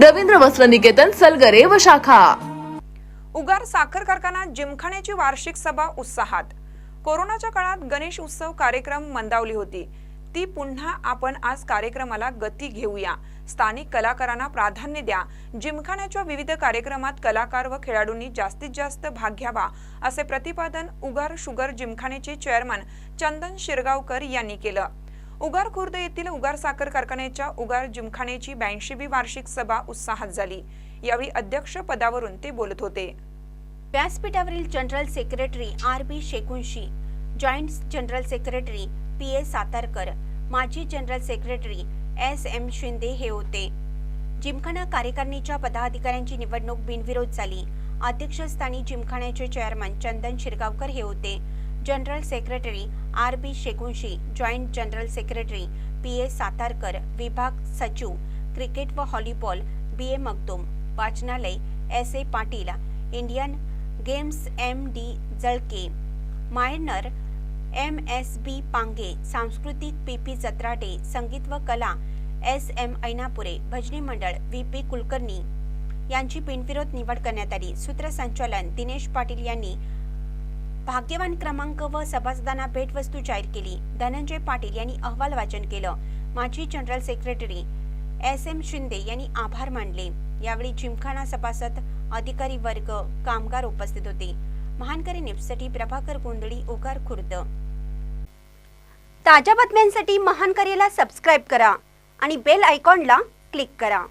रवींद्र वस्त्र निकेतन सलगरे व शाखा. उगार साखर कारखाना जिमखान्याची वार्षिक सभा उत्साहात. कोरोनाच्या काळात गणेश उत्सव कार्यक्रम मंदावली होती. ती पुन्हा आपण आज कार्यक्रमाला गती घेऊया. स्थानिक कलाकारांना प्राधान्य द्या. जिमखान्याच्या विविध कार्यक्रमात कलाकार व खेळाडूंनी जास्तीत जास्त भाग घ्यावा असे प्रतिपादन उगार शुगर जिमखान्याचे चेअरमन चंदन शिरगावकर यांनी केलं. उगार खुर्द येथील उगार साखर कारखान्याच्या उगार जिमखान्याची ब्याऐंशीवी वार्षिक सभा उत्साहात झाली. यावेळी अध्यक्ष पदावरून ते बोलत होते. व्यासपीठावरील general secretary R B Shekunshi joint general secretary P A Satarkar माजी general secretary S M Shinde हे होते. जिमखाना कार्यकारिणीच्या पदाधिकाऱ्यांची निवडणूक बिनविरोध झाली. अध्यक्षस्थानी जिमखान्याचे चेअरमन चंदन शिरगावकर हे होते. General secretary R B Shegunshi joint general secretary P A Satarkar विभाग सचिव क्रिकेट व हॉलीबॉल बी ए मगदूम वाचनालय S A Patil Indian games M D Jalke minor M S B Pange सांस्कृतिक पी पी जत्राटे संगीत व कला एस एम ऐनापुरे भजनी मंडळ व्ही पी कुलकर्णी यांची बिनविरोध निवड करण्यात आली. सूत्रसंचालन दिनेश पाटील यांनी भाग्यवान क्रमांक व सभासदांना भेटवस्तू जाहीर केली. धनंजय पाटील यांनी अहवाल वाचन केलं. माजी general secretary S M Shinde यांनी आभार मानले. यावेळी जिमखाना सभासद अधिकारी वर्ग कामगार उपस्थित होते. महानकरी न्यूजसाठी प्रभाकर गोंधळी ओकार खुर्द. ताज्या बातम्यांसाठी महानकरीला सबस्क्राईब करा आणि बेल आयकॉनला क्लिक करा.